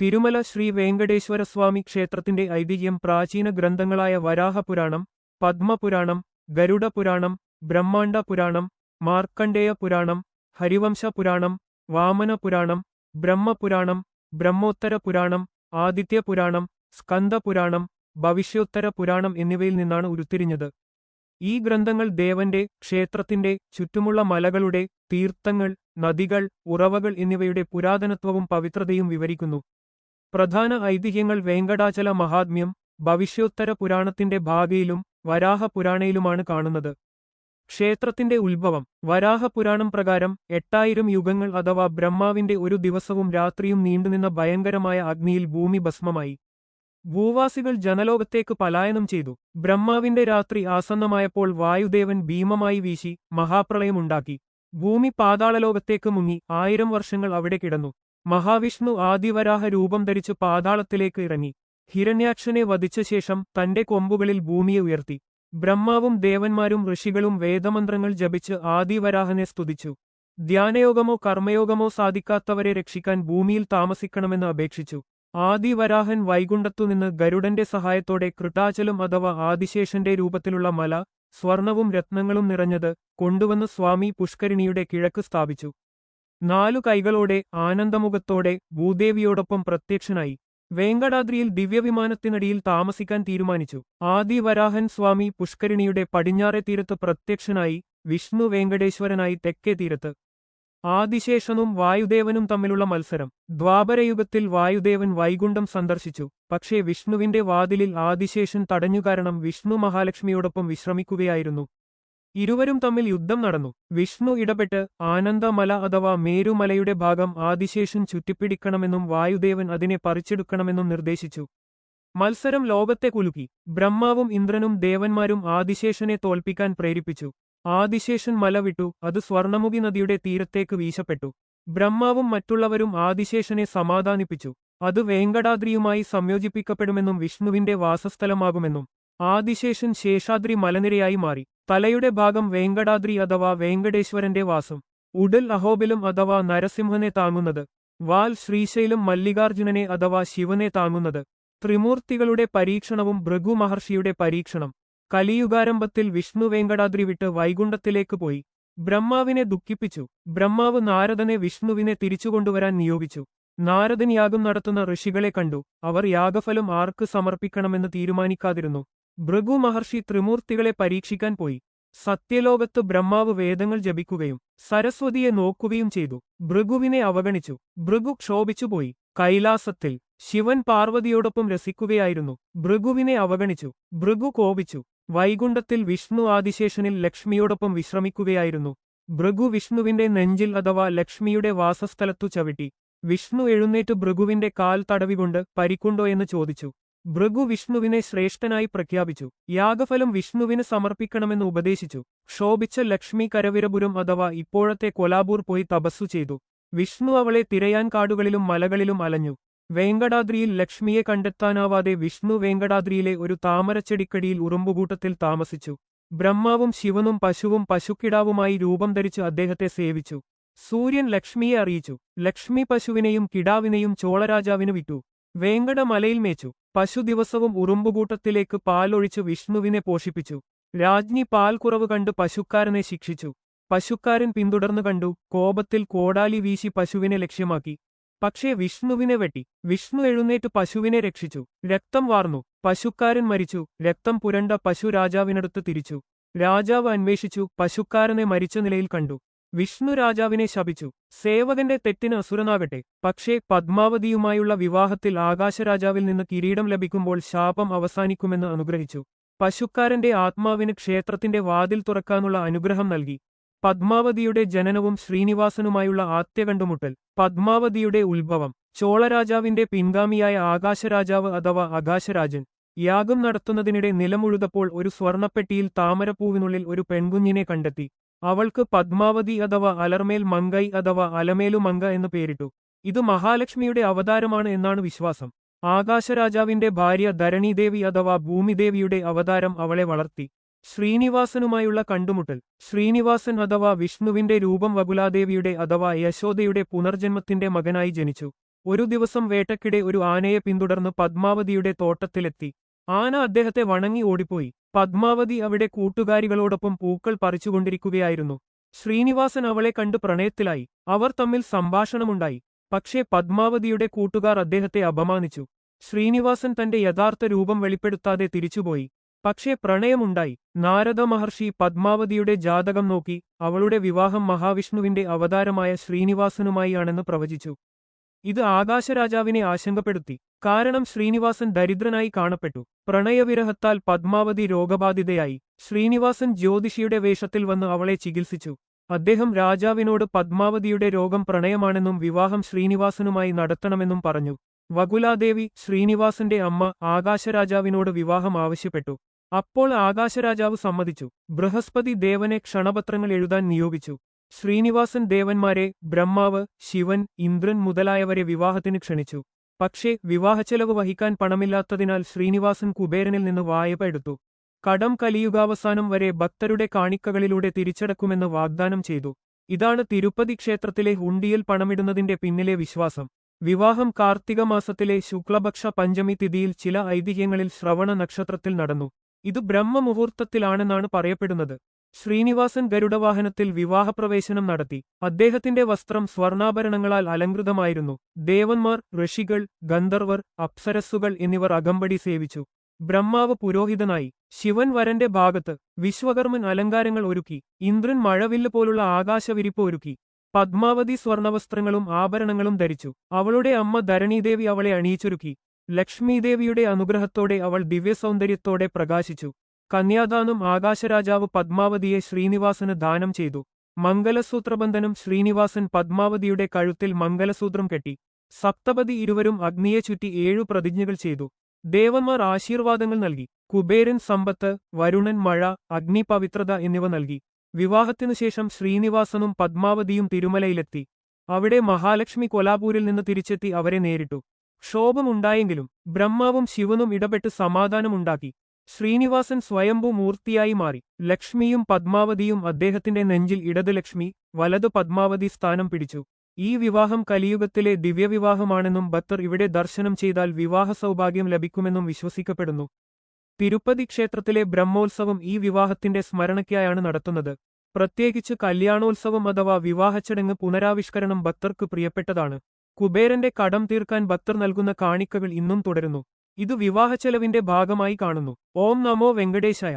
തിരുമല ശ്രീ വെങ്കടേശ്വരസ്വാമി ക്ഷേത്രത്തിന്റെ ഐതിഹ്യം പ്രാചീന ഗ്രന്ഥങ്ങളായ വരാഹപുരാണം പത്മപുരാണം ഗരുഡപുരാണം ബ്രഹ്മാണ്ഡ പുരാണം മാർക്കണ്ഡേയ പുരാണം ഹരിവംശ പുരാണം വാമന പുരാണം ബ്രഹ്മപുരാണം ബ്രഹ്മോത്തര പുരാണം ആദിത്യ പുരാണം സ്കന്ദ പുരാണം ഭവിഷ്യോത്തര പുരാണം എന്നിവയിൽ നിന്നാണ് ഉരുത്തിരിഞ്ഞത്. ഈ ഗ്രന്ഥങ്ങൾ ദേവന്റെ ക്ഷേത്രത്തിന്റെ ചുറ്റുമുള്ള മലകളുടെ തീർത്ഥങ്ങൾ നദികൾ ഉറവകൾ എന്നിവയുടെ പുരാതനത്വവും പവിത്രതയും വിവരിക്കുന്നു. പ്രധാന ഐതിഹ്യങ്ങൾ വേങ്കടാചല മഹാത്മ്യം ഭവിഷ്യോത്തര പുരാണത്തിന്റെ ഭാവിയിലും വരാഹ പുരാണയിലുമാണ് കാണുന്നത്. ക്ഷേത്രത്തിന്റെ ഉത്ഭവം വരാഹപുരാണം പ്രകാരം എട്ടായിരം യുഗങ്ങൾ അഥവാ ബ്രഹ്മാവിന്റെ ഒരു ദിവസവും രാത്രിയും നീണ്ടുനിന്ന ഭയങ്കരമായ അഗ്നിയിൽ ഭൂമി ഭസ്മമായി. ഭൂവാസികൾ ജനലോകത്തേക്ക് പലായനം ചെയ്തു. ബ്രഹ്മാവിന്റെ രാത്രി ആസന്നമായപ്പോൾ വായുദേവൻ ഭീമമായി വീശി മഹാപ്രളയമുണ്ടാക്കി ഭൂമി പാതാളലോകത്തേക്ക് മുങ്ങി. ആയിരം വർഷങ്ങൾ അവിടെ കിടന്നു. മഹാവിഷ്ണു ആദിവരാഹ രൂപം ധരിച്ച് പാതാളത്തിലേക്ക് ഇറങ്ങി. ഹിരണ്യാക്ഷനെ വധിച്ച ശേഷം തന്റെ കൊമ്പുകളിൽ ഭൂമിയെ ഉയർത്തി. ബ്രഹ്മാവും ദേവന്മാരും ഋഷികളും വേദമന്ത്രങ്ങൾ ജപിച്ച് ആദിവരാഹനെ സ്തുതിച്ചു. ധ്യാനയോഗമോ കർമ്മയോഗമോ സാധിക്കാത്തവരെ രക്ഷിക്കാൻ ഭൂമിയിൽ താമസിക്കണമെന്ന് അപേക്ഷിച്ചു. ആദിവരാഹൻ വൈകുണ്ഠത്തുനിന്ന് ഗരുഡന്റെ സഹായത്തോടെ കൃട്ടാചലം അഥവാ ആദിശേഷന്റെ രൂപത്തിലുള്ള മല സ്വർണവും രത്നങ്ങളും നിറഞ്ഞത് കൊണ്ടുവന്ന് സ്വാമി പുഷ്കരിണിയുടെ കിഴക്ക് സ്ഥാപിച്ചു. നാലു കൈകളോടെ ആനന്ദമുഖത്തോടെ ഭൂദേവിയോടൊപ്പം പ്രത്യക്ഷനായി. വേങ്കടാദ്രിയിൽ ദിവ്യവിമാനത്തിനടിയിൽ താമസിക്കാൻ തീരുമാനിച്ചു. ആദി വരാഹൻ സ്വാമി പുഷ്കരിണിയുടെ പടിഞ്ഞാറെ തീരത്ത് പ്രത്യക്ഷനായി വിഷ്ണു വെങ്കടേശ്വരനായി തെക്കേ തീരത്ത്. ആദിശേഷനും വായുദേവനും തമ്മിലുള്ള മത്സരം. ദ്വാപരയുഗത്തിൽ വായുദേവൻ വൈകുണ്ഠം സന്ദർശിച്ചു. പക്ഷേ വിഷ്ണുവിന്റെ വാതിലിൽ ആദിശേഷൻ തടഞ്ഞു കാരണം വിഷ്ണു മഹാലക്ഷ്മിയോടൊപ്പം വിശ്രമിക്കുകയായിരുന്നു. ഇരുവരും തമ്മിൽ യുദ്ധം നടന്നു. വിഷ്ണു ഇടപെട്ട് ആനന്ദമല അഥവാ മേരുമലയുടെ ഭാഗം ആദിശേഷൻ ചുറ്റിപ്പിടിക്കണമെന്നും വായുദേവൻ അതിനെ പറിച്ചെടുക്കണമെന്നും നിർദ്ദേശിച്ചു. മത്സരം ലോകത്തെ കുലുക്കി. ബ്രഹ്മാവും ഇന്ദ്രനും ദേവന്മാരും ആദിശേഷനെ തോൽപ്പിക്കാൻ പ്രേരിപ്പിച്ചു. ആദിശേഷൻ മല വിട്ടു. അത് സ്വർണമുഖി നദിയുടെ തീരത്തേക്ക് വീശപ്പെട്ടു. ബ്രഹ്മാവും മറ്റുള്ളവരും ആദിശേഷനെ സമാധാനിപ്പിച്ചു. അത് വേങ്കടാദ്രിയുമായി സംയോജിപ്പിക്കപ്പെടുമെന്നും വിഷ്ണുവിന്റെ വാസസ്ഥലമാകുമെന്നും ആദിശേഷൻ ശേഷാദ്രി മലനിരയായി മാറി. തലയുടെ ഭാഗം വേങ്കടാദ്രി അഥവാ വേങ്കടേശ്വരന്റെ വാസം ഉടൽ അഹോബിലും അഥവാ നരസിംഹനെ താങ്ങുന്നത് വാൽ ശ്രീശൈലും മല്ലികാർജുനനെ അഥവാ ശിവനെ താങ്ങുന്നത് ത്രിമൂർത്തികളുടെ പരീക്ഷണവും ഭൃഗു മഹർഷിയുടെ പരീക്ഷണം കലിയുഗാരംഭത്തിൽ വിഷ്ണു വേങ്കടാദ്രി വിട്ട് വൈകുണ്ഠത്തിലേക്ക് പോയി ബ്രഹ്മാവിനെ ദുഃഖിപ്പിച്ചു ബ്രഹ്മാവ് നാരദനെ വിഷ്ണുവിനെ തിരിച്ചുകൊണ്ടുവരാൻ നിയോഗിച്ചു നാരദൻ യാഗം നടത്തുന്ന ഋഷികളെ കണ്ടു അവർ യാഗഫലം ആർക്ക് സമർപ്പിക്കണമെന്ന് തീരുമാനിക്കാതിരുന്നു ഭൃഗു മഹർഷി ത്രിമൂർത്തികളെ പരീക്ഷിക്കാൻ പോയി. സത്യലോകത്ത് ബ്രഹ്മാവ് വേദങ്ങൾ ജപിക്കുകയും സരസ്വതിയെ നോക്കുകയും ചെയ്തു. ഭൃഗുവിനെ അവഗണിച്ചു. ഭൃഗു ക്ഷോഭിച്ചുപോയി കൈലാസത്തിൽ ശിവൻ പാർവതിയോടൊപ്പം രസിക്കുകയായിരുന്നു. ഭൃഗുവിനെ അവഗണിച്ചു. ഭൃഗു കോപിച്ചു. വൈകുണ്ഠത്തിൽ വിഷ്ണു ആദിശേഷനിൽ ലക്ഷ്മിയോടൊപ്പം വിശ്രമിക്കുകയായിരുന്നു. ഭൃഗു വിഷ്ണുവിന്റെ നെഞ്ചിൽ അഥവാ ലക്ഷ്മിയുടെ വാസസ്ഥലത്തു ചവിട്ടി. വിഷ്ണു എഴുന്നേറ്റ് ഭൃഗുവിന്റെ കാൽ തടവികൊണ്ട് പരിക്കുണ്ടോ? എന്ന് ചോദിച്ചു. ഭൃഗു വിഷ്ണുവിനെ ശ്രേഷ്ഠനായി പ്രഖ്യാപിച്ചു. യാഗഫലം വിഷ്ണുവിന് സമർപ്പിക്കണമെന്ന് ഉപദേശിച്ചു. ക്ഷോഭിച്ച ലക്ഷ്മി കരവിരപുരം അഥവാ ഇപ്പോഴത്തെ കൊലാപൂർ പോയി തപസ്സു ചെയ്തു. വിഷ്ണു അവളെ തിരയാൻ കാടുകളിലും മലകളിലും അലഞ്ഞു. വേങ്കടാദ്രിയിൽ ലക്ഷ്മിയെ കണ്ടെത്താനാവാതെ വിഷ്ണു വേങ്കടാദ്രിയിലെ ഒരു താമരച്ചെടിക്കടിയിൽ ഉറുമ്പുകൂട്ടത്തിൽ താമസിച്ചു. ബ്രഹ്മാവും ശിവനും പശുവും പശുക്കിടാവുമായി രൂപം ധരിച്ച് അദ്ദേഹത്തെ സേവിച്ചു. സൂര്യൻ ലക്ഷ്മിയെ അറിയിച്ചു. ലക്ഷ്മി പശുവിനെയും കിടാവിനെയും ചോളരാജാവിന് വിറ്റു വേങ്കട മലയിൽ മേച്ചു പശു ദിവസവും ഉറുമ്പുകൂട്ടത്തിലേക്ക് പാലൊഴിച്ച് വിഷ്ണുവിനെ പോഷിപ്പിച്ചു. രാജ്ഞി പാൽ കുറവ് കണ്ട് പശുക്കാരനെ ശിക്ഷിച്ചു. പശുക്കാരൻ പിന്തുടർന്നു കണ്ടു. കോപത്തിൽ കോടാലി വീശി പശുവിനെ ലക്ഷ്യമാക്കി. പക്ഷേ വിഷ്ണുവിനെ വെട്ടി. വിഷ്ണു എഴുന്നേറ്റ് പശുവിനെ രക്ഷിച്ചു. രക്തം വാർന്നു. പശുക്കാരൻ മരിച്ചു. രക്തം പുരണ്ട പശു രാജാവിനടുത്ത് തിരിച്ചു. രാജാവ് അന്വേഷിച്ചു. പശുക്കാരനെ മരിച്ച നിലയിൽ കണ്ടു. വിഷ്ണു രാജാവിനെ ശപിച്ചു. സേവകന്റെ തെറ്റിന് അസുരനാകട്ടെ. പക്ഷേ പത്മാവതിയുമായുള്ള വിവാഹത്തിൽ ആകാശരാജാവിൽ നിന്ന് കിരീടം ലഭിക്കുമ്പോൾ ശാപം അവസാനിക്കുമെന്ന് അനുഗ്രഹിച്ചു. പശുക്കാരന്റെ ആത്മാവിന് ക്ഷേത്രത്തിന്റെ വാതിൽ തുറക്കാനുള്ള അനുഗ്രഹം നൽകി. പത്മാവതിയുടെ ജനനവും ശ്രീനിവാസനുമായുള്ള ആദ്യകണ്ടുമുട്ടൽ പത്മാവതിയുടെ ഉത്ഭവം. ചോളരാജാവിന്റെ പിൻഗാമിയായ ആകാശരാജാവ് അഥവാ ആകാശരാജൻ. യാഗം നടത്തുന്നതിനിടെ നിലമുഴുതപ്പോൾ ഒരു സ്വർണപ്പെട്ടിയിൽ താമരപ്പൂവിനുള്ളിൽ ഒരു പെൺകുഞ്ഞിനെ കണ്ടെത്തി. അവൾക്ക് പത്മാവതി അഥവാ അലർമേൽ മങ്കൈ അഥവാ അലമേലു മങ്ക എന്ന് പേരിട്ടു. ഇത് മഹാലക്ഷ്മിയുടെ അവതാരമാണ് എന്നാണ് വിശ്വാസം. ആകാശരാജാവിന്റെ ഭാര്യ ധരണിദേവി അഥവാ ഭൂമിദേവിയുടെ അവതാരം അവളെ വളർത്തി. ശ്രീനിവാസനുമായുള്ള കണ്ടുമുട്ടൽ. ശ്രീനിവാസൻ അഥവാ വിഷ്ണുവിന്റെ രൂപം വകുലാദേവിയുടെ അഥവാ യശോദയുടെ പുനർജന്മത്തിന്റെ മകനായി ജനിച്ചു. ഒരു ദിവസം വേട്ടക്കിടെ ഒരു ആനയെ പിന്തുടർന്ന് പത്മാവതിയുടെ തോട്ടത്തിലെത്തി. ആന അദ്ദേഹത്തെ വണങ്ങി ഓടിപ്പോയി. പത്മാവതി അവിടെ കൂട്ടുകാരികളോടൊപ്പം പൂക്കൾ പറിച്ചുകൊണ്ടിരിക്കുകയായിരുന്നു. ശ്രീനിവാസൻ അവളെ കണ്ട് പ്രണയത്തിലായി. അവർ തമ്മിൽ സംഭാഷണമുണ്ടായി. പക്ഷേ പത്മാവതിയുടെ കൂട്ടുകാർ അദ്ദേഹത്തെ അപമാനിച്ചു. ശ്രീനിവാസൻ തന്റെ യഥാർത്ഥ രൂപം വെളിപ്പെടുത്താതെ തിരിച്ചുപോയി. പക്ഷേ പ്രണയമുണ്ടായി. നാരദ മഹർഷി പത്മാവതിയുടെ ജാതകം നോക്കി അവളുടെ വിവാഹം മഹാവിഷ്ണുവിന്റെ അവതാരമായ ശ്രീനിവാസനുമായി ആണെന്ന് പ്രവചിച്ചു. ഇത് ആകാശരാജാവിനെ ആശങ്കപ്പെടുത്തി. കാരണം ശ്രീനിവാസൻ ദരിദ്രനായി കാണപ്പെട്ടു. പ്രണയവിരഹത്താൽ പത്മാവതി രോഗബാധിതയായി. ശ്രീനിവാസൻ ജ്യോതിഷിയുടെ വേഷത്തിൽ വന്ന് അവളെ ചികിത്സിച്ചു. അദ്ദേഹം രാജാവിനോട് പത്മാവതിയുടെ രോഗം പ്രണയമാണെന്നും വിവാഹം ശ്രീനിവാസനുമായി നടത്തണമെന്നും പറഞ്ഞു. വകുലാദേവി ശ്രീനിവാസന്റെ അമ്മ ആകാശരാജാവിനോട് വിവാഹം ആവശ്യപ്പെട്ടു. അപ്പോൾ ആകാശരാജാവ് സമ്മതിച്ചു. ബൃഹസ്പതി ദേവനെ ക്ഷണപത്രങ്ങൾ എഴുതാൻ നിയോഗിച്ചു. ശ്രീനിവാസൻ ദേവന്മാരെ ബ്രഹ്മാവ് ശിവൻ ഇന്ദ്രൻ മുതലായവരെ വിവാഹത്തിന് ക്ഷണിച്ചു. പക്ഷേ വിവാഹച്ചെലവ് വഹിക്കാൻ പണമില്ലാത്തതിനാൽ ശ്രീനിവാസൻ കുബേരനിൽ നിന്ന് വായ്പ എടുത്തു. കടം കലിയുഗാവസാനം വരെ ഭക്തരുടെ കാണിക്കകളിലൂടെ തിരിച്ചടക്കുമെന്ന് വാഗ്ദാനം ചെയ്തു. ഇതാണ് തിരുപ്പതി ക്ഷേത്രത്തിലെ ഹുണ്ടിയിൽ പണമിടുന്നതിന്റെ പിന്നിലെ വിശ്വാസം. വിവാഹം കാർത്തിക മാസത്തിലെ ശുക്ലപക്ഷ പഞ്ചമി തിഥിയിൽ ചില ഐതിഹ്യങ്ങളിൽ ശ്രവണ നക്ഷത്രത്തിൽ നടന്നു. ഇത് ബ്രഹ്മമുഹൂർത്തത്തിലാണെന്നാണ് പറയപ്പെടുന്നത്. ശ്രീനിവാസൻ ഗരുഡവാഹനത്തിൽ വിവാഹപ്രവേശനം നടത്തി. അദ്ദേഹത്തിന്റെ വസ്ത്രം സ്വർണാഭരണങ്ങളാൽ അലങ്കൃതമായിരുന്നു ദേവന്മാർ ഋഷികൾ ഗന്ധർവർ അപ്സരസ്സുകൾ എന്നിവർ അകമ്പടി സേവിച്ചു. ബ്രഹ്മാവ് പുരോഹിതനായി. ശിവൻ വരന്റെ ഭാഗത്ത് വിശ്വകർമ്മൻ അലങ്കാരങ്ങൾ ഒരുക്കി. ഇന്ദ്രൻ മഴവില്ല് പോലുള്ള ആകാശവിരിപ്പ് ഒരുക്കി. പത്മാവതി സ്വർണവസ്ത്രങ്ങളും ആഭരണങ്ങളും ധരിച്ചു. അവളുടെ അമ്മ ധരണീദേവി അവളെ അണിയിച്ചൊരുക്കി. ലക്ഷ്മീദേവിയുടെ അനുഗ്രഹത്തോടെ അവൾ ദിവ്യസൗന്ദര്യത്തോടെ പ്രകാശിച്ചു. കന്യാദാനം ആകാശരാജാവ് പത്മാവതിയെ ശ്രീനിവാസന് ദാനം ചെയ്തു. മംഗലസൂത്രബന്ധനം ശ്രീനിവാസൻ പത്മാവതിയുടെ കഴുത്തിൽ മംഗലസൂത്രം കെട്ടി. സപ്തപതി ഇരുവരും അഗ്നിയെ ചുറ്റി ഏഴു പ്രതിജ്ഞകൾ ചെയ്തു. ദേവന്മാർ ആശീർവാദങ്ങൾ നൽകി. കുബേരൻ സമ്പത്ത് വരുണൻ മഴ അഗ്നി പവിത്രത എന്നിവ നൽകി. വിവാഹത്തിനു ശേഷം ശ്രീനിവാസനും പത്മാവതിയും തിരുമലയിലെത്തി. അവിടെ മഹാലക്ഷ്മി കൊലാപൂരിൽ നിന്ന് തിരിച്ചെത്തി അവരെ നേരിട്ടു. ക്ഷോഭമുണ്ടായെങ്കിലും ബ്രഹ്മാവും ശിവനും ഇടപെട്ട് സമാധാനമുണ്ടാക്കി. ശ്രീനിവാസൻ സ്വയംഭൂ മൂർത്തിയായി മാറി. ലക്ഷ്മിയും പത്മാവതിയും അദ്ദേഹത്തിന്റെ നെഞ്ചിൽ ഇടത് ലക്ഷ്മി വലത് പത്മാവതി സ്ഥാനം പിടിച്ചു. ഈ വിവാഹം കലിയുഗത്തിലെ ദിവ്യവിവാഹമാണെന്നും ഭക്തർ ഇവിടെ ദർശനം ചെയ്താൽ വിവാഹ സൗഭാഗ്യം ലഭിക്കുമെന്നും വിശ്വസിക്കപ്പെടുന്നു. തിരുപ്പതി ക്ഷേത്രത്തിലെ ബ്രഹ്മോത്സവം ഈ വിവാഹത്തിന്റെ സ്മരണയ്ക്കായാണ് നടത്തുന്നത്. പ്രത്യേകിച്ച് കല്യാണോത്സവം അഥവാ വിവാഹച്ചടങ്ങ് പുനരാവിഷ്കരണം ഭക്തർക്ക് പ്രിയപ്പെട്ടതാണ്. കുബേരന്റെ കടം തീർക്കാൻ ഭക്തർ നൽകുന്ന കാണിക്കകൾ ഇന്നും തുടരുന്നു. ഇത് വിവാഹച്ചെലവിന്റെ ഭാഗമായി കാണുന്നു. ഓം നമോ വെങ്കടേശായ.